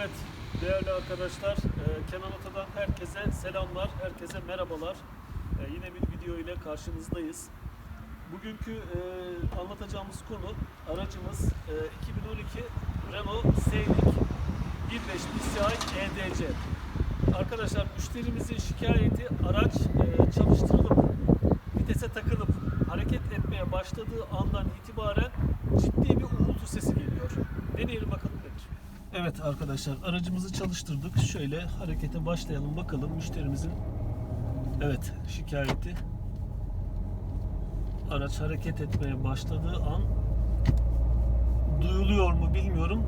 Evet değerli arkadaşlar e, Kenan Ata'dan herkese selamlar, herkese merhabalar. E, Yine bir video ile karşınızdayız. Bugünkü e, anlatacağımız konu aracımız e, 2012 Renault Scenic 1.5 DCI EDC. Arkadaşlar müşterimizin şikayeti araç çalıştırılıp vitese takılıp hareket etmeye başladığı andan itibaren ciddi bir uğultu sesi geliyor. Deneyelim bakalım. Evet arkadaşlar aracımızı çalıştırdık. Şöyle harekete başlayalım bakalım müşterimizin evet şikayeti. Araç hareket etmeye başladığı an duyuluyor mu bilmiyorum.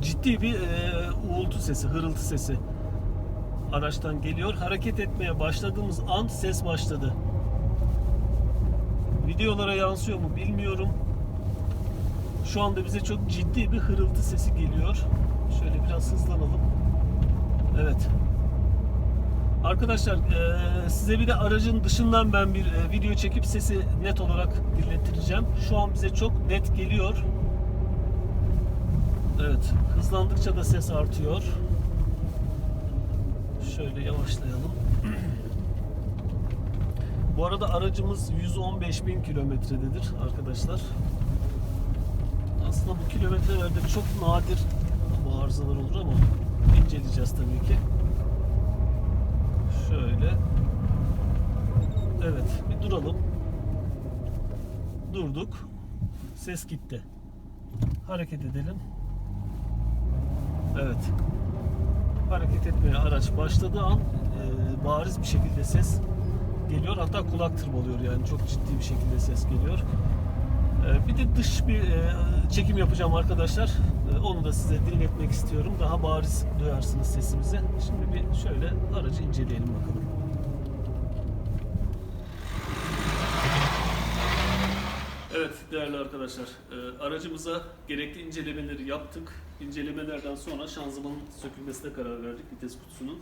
Ciddi bir e, uğultu sesi, hırıltı sesi araçtan geliyor. Hareket etmeye başladığımız an ses başladı. Videolara yansıyor mu bilmiyorum. Şu anda bize çok ciddi bir hırıltı sesi geliyor. Şöyle biraz hızlanalım. Evet. Arkadaşlar eee, size bir de aracın dışından ben bir e, video çekip sesi net olarak dinlettireceğim. Şu an bize çok net geliyor. Evet. Hızlandıkça da ses artıyor. Şöyle yavaşlayalım. Bu arada aracımız 115 bin kilometrededir arkadaşlar. Aslında bu kilometrelerde çok nadir bu arızalar olur ama inceleyeceğiz tabii ki. Şöyle. Evet, bir duralım. Durduk. Ses gitti. Hareket edelim. Evet. Hareket etmeye araç başladığı an e, bariz bir şekilde ses geliyor. Hatta kulak tırmalıyor yani çok ciddi bir şekilde ses geliyor. Ee, Bir de dış bir e, çekim yapacağım arkadaşlar. Ee, Onu da size dinletmek istiyorum. Daha bariz duyarsınız sesimizi. Şimdi bir şöyle aracı inceleyelim bakalım. Evet değerli arkadaşlar, e, aracımıza gerekli incelemeleri yaptık. İncelemelerden sonra şanzımanın sökülmesine karar verdik vites kutusunun.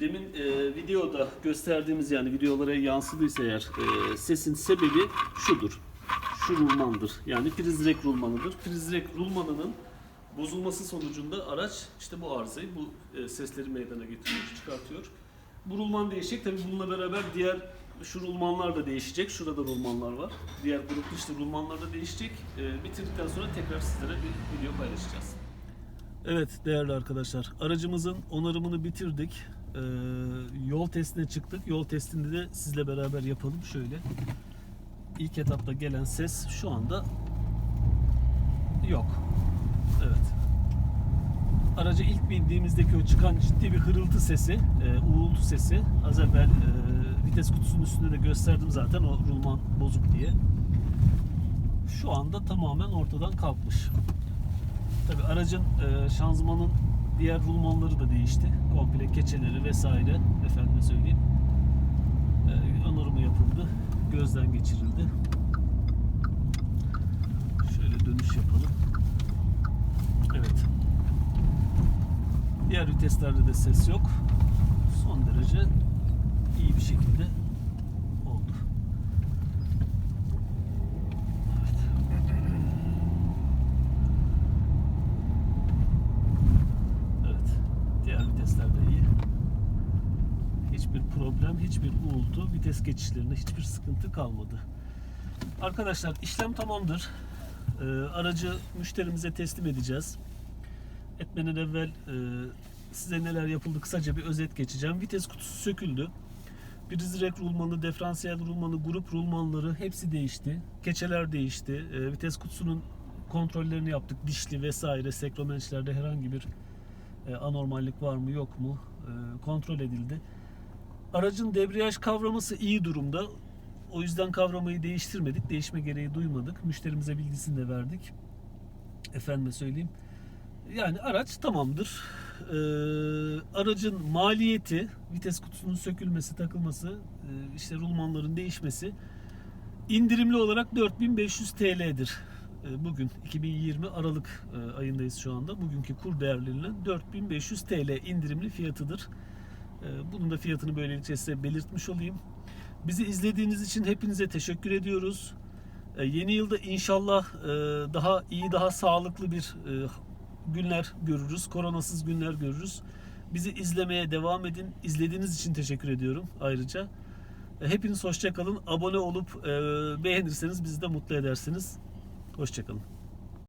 Demin e, videoda gösterdiğimiz yani videolara yansıdıysa eğer e, sesin sebebi şudur. Şu rulmandır. Yani priz direk rulmanıdır. Priz direk rulmanının bozulması sonucunda araç işte bu arızayı, bu e, sesleri meydana getiriyor, çıkartıyor. Bu rulman değişecek. Tabii bununla beraber diğer şu rulmanlar da değişecek. Şurada rulmanlar var. Diğer grup işte rulmanlar da değişecek. E, bitirdikten sonra tekrar sizlere bir video paylaşacağız. Evet değerli arkadaşlar aracımızın onarımını bitirdik. Ee, yol testine çıktık. Yol testinde de sizle beraber yapalım şöyle. İlk etapta gelen ses şu anda yok. Evet. Araca ilk bindiğimizdeki o çıkan ciddi bir hırıltı sesi, e, uğultu sesi. Az evvel e, vites kutusunun üstünde de gösterdim zaten o rulman bozuk diye. Şu anda tamamen ortadan kalkmış. Tabii aracın e, şanzımanın diğer rulmanları da değişti. Komple keçeleri vesaire efendime söyleyeyim. E, onarımı yapıldı. Gözden geçirildi. Şöyle dönüş yapalım. Evet. Diğer viteslerde de ses yok. Son derece iyi bir şekilde oldu. Evet. Diğer vitesler de iyi. Hiçbir problem, hiçbir uğultu, vites geçişlerinde hiçbir sıkıntı kalmadı. Arkadaşlar işlem tamamdır. Ee, aracı müşterimize teslim edeceğiz. Etmeden evvel e, size neler yapıldı kısaca bir özet geçeceğim. Vites kutusu söküldü. Priz direkt rulmanı, diferansiyel rulmanı, grup rulmanları hepsi değişti. Keçeler değişti. E, vites kutusunun kontrollerini yaptık. Dişli vesaire sekromençlerde herhangi bir e, anormallik var mı yok mu e, kontrol edildi. Aracın debriyaj kavraması iyi durumda. O yüzden kavramayı değiştirmedik. Değişme gereği duymadık. Müşterimize bilgisini de verdik. Efendime söyleyeyim. Yani araç tamamdır. Ee, aracın maliyeti, vites kutusunun sökülmesi, takılması, e, işte rulmanların değişmesi indirimli olarak 4500 TL'dir. E, Bugün 2020 Aralık e, ayındayız şu anda. Bugünkü kur değerleriyle 4500 TL indirimli fiyatıdır. E, Bunun da fiyatını böylelikle size belirtmiş olayım. Bizi izlediğiniz için hepinize teşekkür ediyoruz. E, Yeni yılda inşallah e, daha iyi, daha sağlıklı bir e, günler görürüz. Koronasız günler görürüz. Bizi izlemeye devam edin. İzlediğiniz için teşekkür ediyorum ayrıca. E, Hepiniz hoşça kalın. Abone olup e, beğenirseniz bizi de mutlu edersiniz. Hoşça kalın.